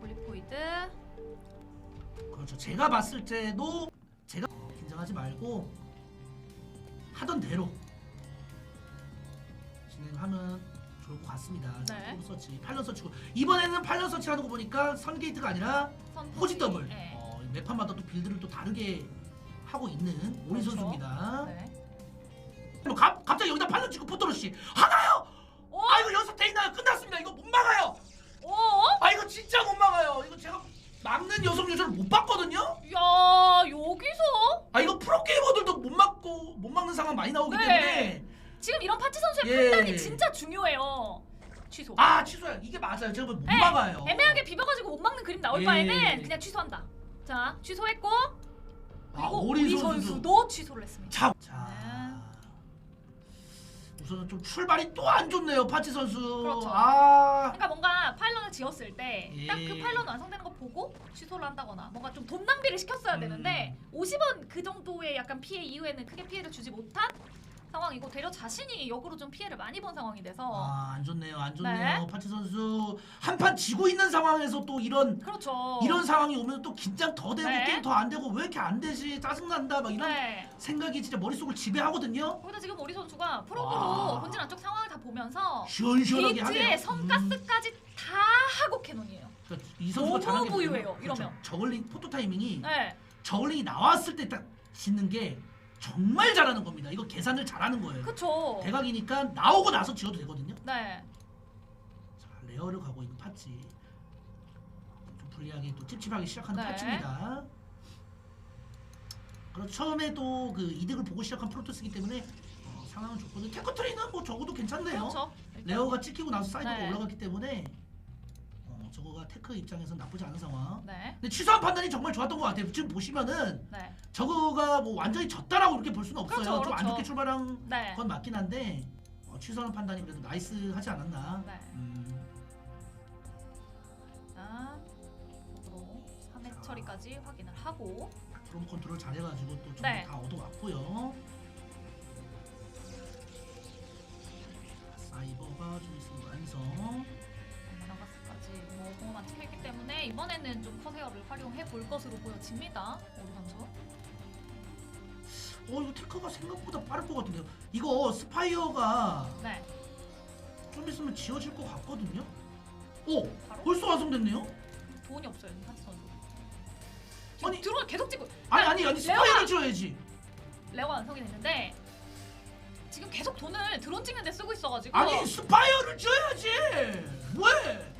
폴리포이드. 그렇죠. 제가 봤을 때도 제가 긴장하지 말고 하던 대로 진행하면 좋을 것 같습니다. 네. 네. 서치, 8년 서치고 이번에는 8년 서치하는 거 보니까 선 게이트가 아니라 선 포지 더블. 네. 어, 매 판마다 또 빌드를 또 다르게 하고 있는 오리 그렇죠. 선수입니다. 네. 뭐 갑, 갑자기 여기다 8년 찍고 포토로시 하나요? 오! 아 이거 연습 돼 있나요? 끝났습니다. 이거 못 막아요. 오! 아 이거 진짜 못 막아요. 이거 제가 막는 여성 유저를 못 봤거든요. 야 여기서 아 이거 프로 게이머들도 못 막고 못 막는 상황 많이 나오기 네. 때문에 지금 이런 파티 선수의 예. 판단이 진짜 중요해요. 취소. 아 취소야 이게 맞아요 제가 못 네, 막아요 애매하게 비벼가지고 못 막는 그림 나올 예. 바에는 그냥 취소한다. 자 취소했고 아, 그리고 오리 우리 선수도 취소를 했습니다. 자, 자우 선은 좀 출발이 또 안 좋네요 파치 선수 그렇죠. 아 그러니까 뭔가 파일런을 지었을 때 딱 그 예. 파일런 완성되는 거 보고 취소를 한다거나 뭔가 좀 돈 낭비를 시켰어야 음. 되는데 50원 그 정도의 약간 피해 이후에는 크게 피해를 주지 못한 상황이고 되려 자신이 역으로 좀 피해를 많이 본 상황이 돼서 아, 안 좋네요 안 좋네요 네. 파치 선수 한 판 지고 있는 상황에서 또 이런 그렇죠. 이런 상황이 오면 또 긴장 더 되고 네. 게임 더 안 되고 왜 이렇게 안 되지 짜증난다 막 이런 네. 생각이 진짜 머릿속을 지배하거든요 거기다 지금 우리 선수가 프로브로 와. 본진 안쪽 상황을 다 보면서 시원시원하게 하네요 음. 성가스까지 다 하고 캐논이에요. 그러니까 이 선수가 너무 잘하는 게 부유해요, 뭐냐면 이러면. 그렇죠. 저글링 포토 타이밍이 네. 저글링이 나왔을 때 딱 짓는 게 정말 잘하는 겁니다. 이거 계산을 잘하는 거예요. 그쵸. 대각이니까 나오고 나서 지어도 되거든요. 네. 자, 레어를 가고 있는 파치. 좀 불리하게 또 찝찝하게 시작하는 네. 파치입니다. 그리고 처음에 또그 이득을 보고 시작한 프로토스기 때문에 어, 상황은 좋거든요. 테크 트레이는 뭐 적어도 괜찮네요. 그렇죠. 일단 레어가 찍히고 나서 사이드가 네. 올라갔기 때문에 어, 저거가 테크 입장에서 나쁘지 않은 상황. 네. 근데 취소한 판단이 정말 좋았던 것 같아요. 지금 보시면은 네. 저거가 뭐 완전히 졌다라고 이렇게 볼 수는 없어요. 그렇죠, 좀 안 그렇죠. 좋게 출발한 네. 건 맞긴 한데 어, 취소하는 판단이 그래도 나이스하지 않았나. 네. 음, 자, 으로 3회 처리까지 확인을 하고 프롬 컨트롤 잘해가지고 또 좀 네. 다 얻어왔고요. 이번에는 좀 커세어를 활용해 볼 것으로 보여집니다. 우리 선수. 어 이거 테크가 생각보다 빠를 것 같은데요. 이거 스파이어가 네. 좀 있으면 지어질 것 같거든요. 오 바로 벌써 완성됐네요. 돈이 없어요. 파티 선수. 지금 아니. 드론 계속 찍고 아니 아니 아니 레어가- 스파이어를 지어야지. 레어가 완성이 됐는데 지금 계속 돈을 드론 찍는 데 쓰고 있어가지고 아니 스파이어를 지어야지. 왜?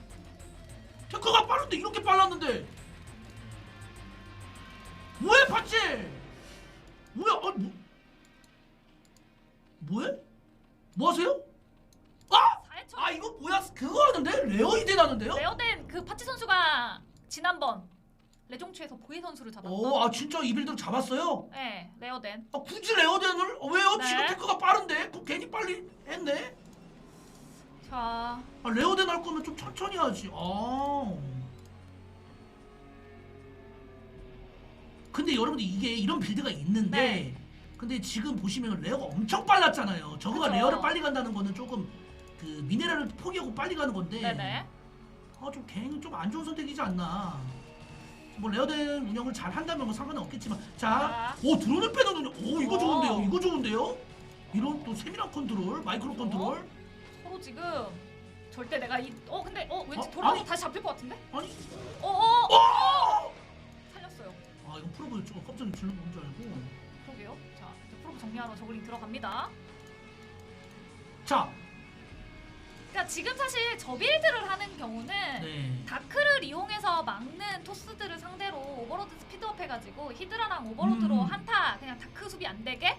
테크가 빠른데 이렇게 빨랐는데 왜 봤지? 뭐야? 아, 뭐? 뭐해? 뭐 하세요? 아! 4회처 아 이거 뭐야? 그거 하는데? 레어 이대 나는데요? 레어된 그 파티 선수가 지난번 레종추에서 보이 선수를 잡았던 오, 아 진짜 이 빌드를 잡았어요? 네 레어된 아 굳이 레어덴을? 어, 왜요? 네. 지금 테크가 빠른데? 그 괜히 빨리 했네? 자 아, 레어덴 할 거면 좀 천천히 하지. 아. 근데 여러분들 이게 이런 빌드가 있는데 네. 근데 지금 보시면 레어가 엄청 빨랐잖아요. 저거가 그쵸. 레어를 빨리 간다는 거는 조금 그 미네랄을 포기하고 빨리 가는 건데 네네 아, 좀 괜히 좀안 좋은 선택이지 않나. 뭐 레어덴 운영을 잘 한다면 뭐 상관은 없겠지만 자, 자. 오 드론을 빼는 운영, 오 이거 오. 좋은데요, 이거 좋은데요. 이런 또 세밀한 컨트롤, 마이크로. 컨트롤. 지금 절대 내가 이 어 근데 어 왠지 어? 돌아오면 아니. 다시 잡힐 것 같은데 아니, 어어 어! 살렸어요 아 이거 프로브 조금 깜짝 질러 본줄 알고 그러게요 자 이제 프로브 정리하러 저글링 들어갑니다 자 그러니까 지금 사실 저 빌드를 하는 경우는 네. 다크를 이용해서 막는 토스들을 상대로 오버로드 스피드업 해가지고 히드라랑 오버로드로 음. 한타 그냥 다크 수비 안 되게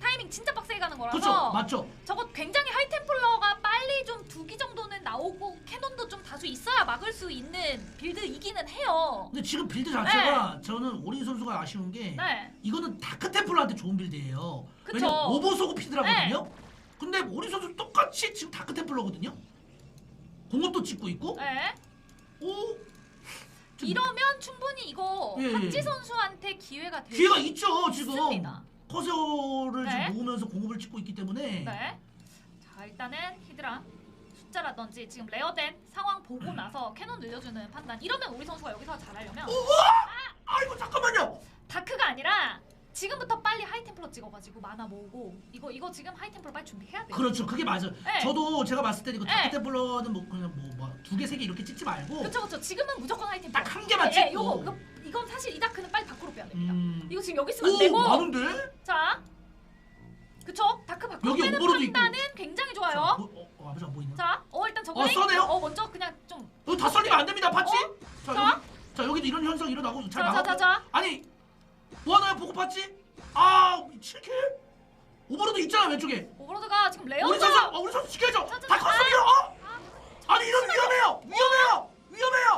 타이밍 진짜 빡세게 가는 거라서 그렇죠 맞죠 저거 굉장히 하이템플러가 빨리 좀 두기 정도는 나오고 캐논도 좀 다수 있어야 막을 수 있는 빌드이기는 해요. 근데 지금 빌드 자체가 저는 오린 선수가 아쉬운 게 네. 이거는 다크템플러한테 좋은 빌드예요 그쵸. 왜냐면 오버소고 피드라거든요 근데 오린 선수 똑같이 지금 다크템플러거든요 공업도 찍고 있고 네. 오 좀 이러면 충분히 이거 예, 예. 박지 선수한테 기회가 될 기회가 수 있죠 지금 있습니다. 커세어를 네. 지금 모으면서 공업을 찍고 있기 때문에 네. 자 일단은 히드라 숫자라든지 지금 레어된 상황 보고 나서 캐논 늘려주는 판단 이러면 우리 선수가 여기서 잘하려면 아이고 잠깐만요. 다크가 아니라 지금부터 빨리 하이템플러 찍어가지고 마나 모으고 이거 이거 지금 하이템플러 빨리 준비해야 돼요. 그렇죠. 그게 맞아요. 네. 저도 제가 봤을 때 이거 네. 다크템플러는 뭐 그냥 뭐두 개 세 개 이렇게 찍지 말고 그렇죠 그렇죠. 지금은 무조건 하이템플러. 딱 한 개만 예, 찍고. 요거 이거, 이건 사실 이 다크는 빨리 밖으로 빼야 됩니다. 음. 이거 지금 여기 있으면 안 오 되고 많은데? 자 그쵸 다크 여기 있고. 판단은 굉장히 자, 좋아요. 뭐, 어, 어, 아버지 안 보이나? 자, 어 일단 저거 어, 써네요? 어 먼저 그냥 좀 여기 다 썰리면 안 됩니다, 파치. 어? 자, 자. 여기, 자 여기도 이런 현상 일어나고 잘 자, 자, 막아. 자, 자. 아니 뭐 하나요, 보고 파치? 아, 7킬? 오버로드 있잖아 왼쪽에. 오버로드가 지금 우리 레어가 선수, 어, 우리 선수. 자, 자, 다 자. 컸어요. 어? 아니 이런 위험해요, 위험해요, 위험해요.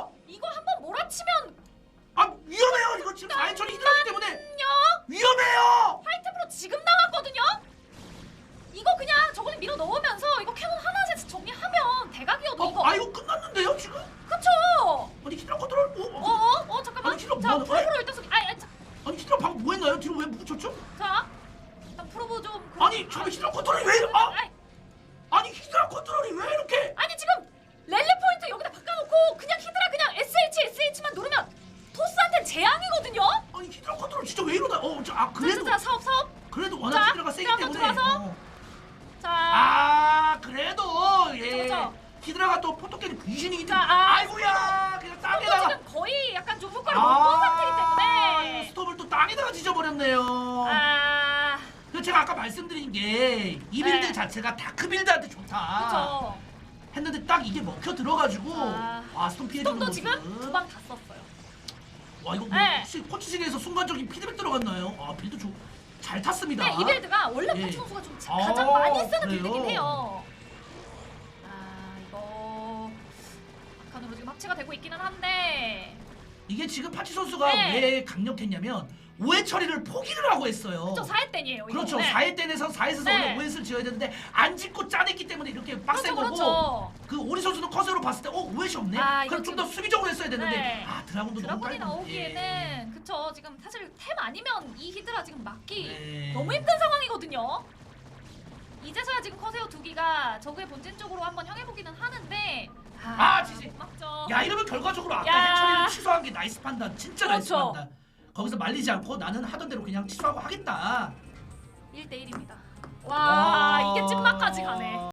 자, 때문에. 아, 아이고야 그냥 또 땅에다가. 지금 거의 약간 좀 효과를 못본 상태이기 아, 때문에. 스톱을 또 땅에다가 지져버렸네요. 아, 그 제가 아까 말씀드린 게 이 빌드 네. 자체가 다크 빌드한테 좋다. 그쵸. 했는데 딱 이게 먹혀 들어가지고 아. 아, 스톰 피해주는 모습. 지금 두방 다 썼어요. 와 이거 뭐 네. 혹시 코치진에서 순간적인 피드백 들어갔나요? 아 빌드 좀잘 탔습니다. 근데 이 빌드가 원래 예. 선수가 좀 아, 가장 많이 쓰는 그래요? 빌드긴 해요. 합체가 되고 있기는 한데 이게 지금 파치 선수가 네. 왜 강력했냐면 오해 처리를 포기를 하고 했어요. 저 4회 땐이에요. 그렇죠. 네. 4회 땐에서 4회에서 네. 원래 오해를 지어야 되는데 안 짓고 짜냈기 때문에 이렇게 빡센 그렇죠, 거고 그렇죠. 그 오리 선수는 컷으로 봤을 때어 오해시 없네. 아, 그럼 좀 더 수비적으로 했어야 되는데 네. 아 드라군도 너무 깔끔. 나오기에는 그쵸 지금 사실 템 아니면 이 히드라 지금 막기 네. 너무 힘든 상황이거든요. 이제서야 지금 커세어 두 기가 적의 본진 쪽으로 한번 향해 보기는 하는데 아, 지지. 못 막죠. 야 이러면 결과적으로 아까 야. 해처리를 취소한 게 나이스 판단 진짜 나이스 그렇죠. 판단 거기서 말리지 않고 나는 하던 대로 그냥 취소하고 하겠다 1대 1입니다. 와, 와. 이게 찐막까지 가네.